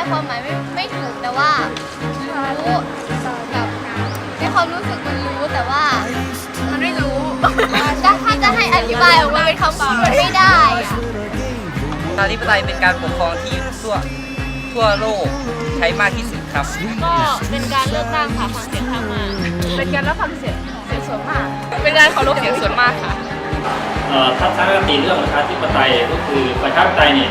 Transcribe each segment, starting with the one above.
ายความหมายไม่ไม่ถูกแต่ว่ารู้แบบในความรู้สึกมันรู้แต่ว่า มันไม่รู้ถ้าถ้าจะให้อธิบายออกมาเป็นคำพูดมันไม่ได้อะประชาธิปไตยเป็นการปกครองที่ทั่วทั่วโลกใช้มากที่สุดครับ ก็เป็นการเลือกตั้งค่ะฟังเสียงข้างมากเป็นการรับฟังเสียงเสียงส่วนมาก เป็นการเคารพเสียงส่วนมากค่ะเอ่อทัศนคติเรื่องประชาธิปไตยก็คือประชาธิปไตยเนี่ย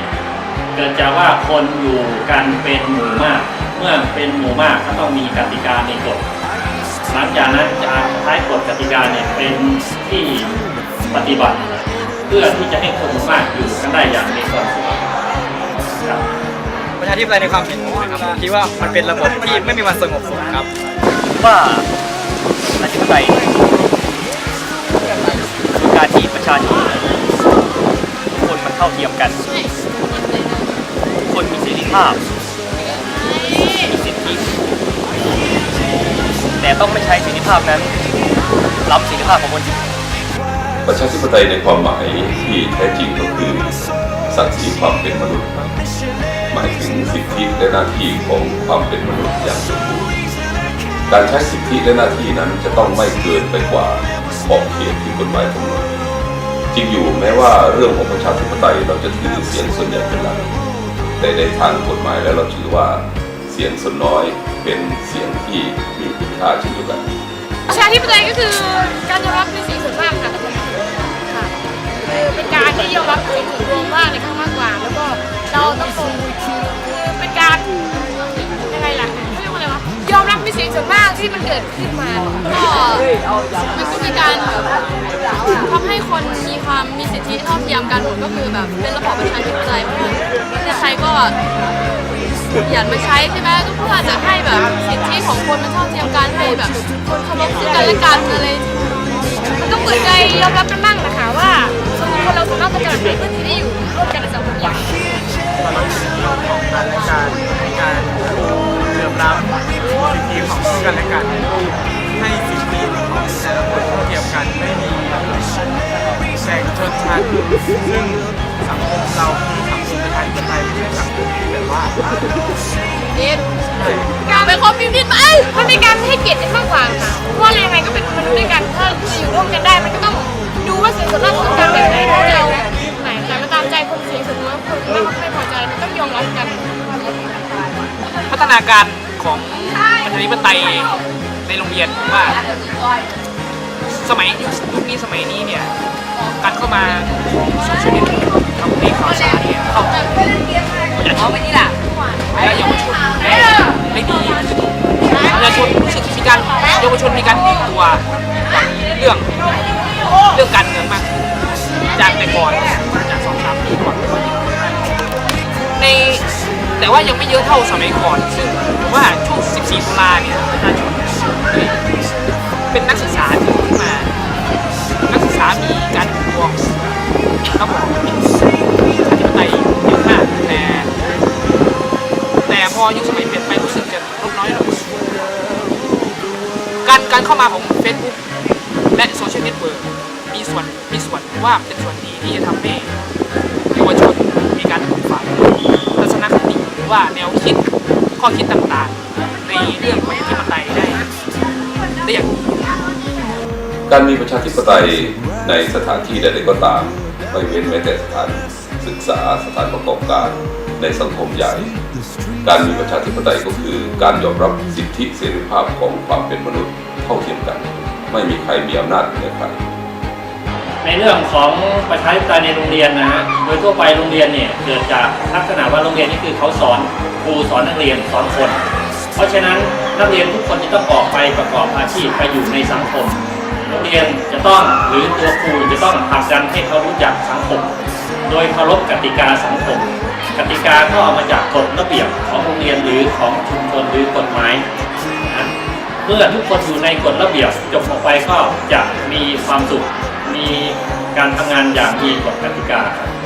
เกิดจากว่าคนอยู่กันเป็นหมู่มาก เมื่อเป็นหมู่มากก็ต้องมีกติกามีกฎหลังจากนั้นจะใช้กฎกติกาเนี่ยเป็นที่ปฏิบัติ เพื่อที่จะให้คนหมู่มากอยู่กันได้อย่างมีความสุขครับประชาธิปไตยในความเห็นผมนะครับคิดว่ามันเป็นระบบที่ไม่มีวันสงบสุขครับว่าประชาธิปไตยคือการที่ประชาชนทุกคนมันเท่าเทียมกัน คนมีเสรีภาพมีสิทธิแต่ต้องไม่ใช้เสรีภาพนั้นล้ำเสรีภาพของคนอื่นประชาธิปไตยในความหมายที่แท้จริงก็คือศักดิ์ศรีความเป็นมนุษย์ หมายถึงสิทธิและหน้าที่ของความเป็นมนุษย์อย่างสมบูรณ์การใช้สิทธิและหน้าที่นั้นจะต้องไม่เกินไปกว่าขอบเขตที่กฎหมายกำหนดจริงอยู่แม้ว่าเรื่องของประชาธิปไตยเราจะถือเสียงส่วนใหญ่เป็นหลัก แต่ในทางกฎหมายแล้วเราถือว่าเสียงส่วนน้อยเป็นเสียงที่มีคุณค่าเช่นเดียวกันประชาธิปไตยก็คือการยอมรับในเสียงส่วนมากค่ะค่ะเป็นการที่ยอมรับเสียงส่วนรวมว่าในข้างมากกว่า แล้วก็เราต้องคงคือเป็นการยังไงล่ะเขาเรียกว่าอะไรวะยอมรับในเสียงส่วนมากที่มันเกิดขึ้นมาก็มันก็มีการ คนมีความมีสิทธิเท่าเทียมกันหมดก็คือแบบเป็นระบอบประชาธิปไตยเพราะว่าประเทศไทยก็หยันมาใช้ใช่ไหมก็เพื่อจะให้แบบสิทธิของคนมันเท่าเทียมกันให้แบบคนเคารพซึ่งกันและกันอะไรมันต้องเปิดใจยอมรับกันบ้างนะคะว่าส่วนคนเราสามารถจะเกิดในพื้นที่ที่อยู่ร่วมกันในสังคมอย่างของกันและการให้การเลื่มล้ำสิทธิของซึ่งกันและกัน ชนชั้นซึ่งสังคมเราคือสังคมประชาธิปไตยไม่ใช่สังคมที่แบบว่าเอ็ดการเป็นคอมมิวนิสต์ไหมมันเป็นการให้เกียรติกันมากกว่าค่ะเพราะว่าอะไรยังไงก็เป็นมนุษย์ด้วยกันถ้าจะอยู่ร่วมกันได้มันก็ต้องดูว่าเสียงส่วนมากต้องการแบบไหนถ้าเราไหนแต่มาตามใจคนเสียงส่วนน้อยคนไม่ไม่พอใจมันต้องยอมรับกัน พัฒนาการของประชาธิปไตยในโรงเรียนผมว่าสมัยยุคนี้สมัยนี้เนี่ย การเข้ามาโซเชียลมีเดียทำให้ข่าวสารเนี่ยเข้าถึงประชาชนและเยาวชนได้ได้ดีประชาชนรู้สึกมีการเยาวชนมีการตื่นตัวเรื่องเรื่องการเมืองมากจากแต่ก่อนจากสองสามปีก่อนในแต่ว่ายังไม่เยอะเท่าสมัยก่อน ซึ่งผมว่าช่วง 14ตุลาเนี่ยประชาชนเป็นนักศึกษาที่ขึ้นมา นักศึกษามีการ รวมระบบประชาธิปไตยเยอะมากแต่แต่พอยุคสมัยเปลี่ยนไปรู้สึกจะลดน้อยลงการการเข้ามาของ Facebook และโซเชียลเน็ตเวิร์กมีส่วนมีส่วนว่าเป็นส่วนดีที่จะทำให้เยาวชนมีการปลูกฝังทัศนคติหรือว่าแนวคิดข้อคิดต่างๆ ในเรื่องประชาธิปไตยได้ได้อย่างดีการมีประชาธิปไตยในสถานที่ใดๆก็ตาม ไม่เว้นแม้แต่สถานศึกษาสถานประกอบการในสังคมใหญ่ การมีประชาธิปไตยก็คือ การยอมรับสิทธิเสรีภาพของความเป็นมนุษย์เท่าเทียมกัน ไม่มีใครมีอำนาจเหนือใครในเรื่องของประชาธิปไตยในโรงเรียนนะฮะโดยทั่วไปโรงเรียนเนี่ยเกิดจากลักษณะว่าโรงเรียนนี่คือเขาสอนครูสอนนักเรียนสอนคน เพราะฉะนั้นนักเรียนทุกคนจะต้องออกไปประกอบอาชีพไปอยู่ในสังคม เรียนจะต้องหรือตัวครูจะต้องผลักดันให้เขารู้จักสังคม โดยเคารพกติกาสังคม กติกาก็เอามาจากกฎระเบียบของโรงเรียนหรือของชุมชนหรือกฎหมายนะเมื่อทุกคนอยู่ในกฎระเบียบจบออกไปก็จะมีความสุข มีการทำงานอย่างมีกฎกติกาครับ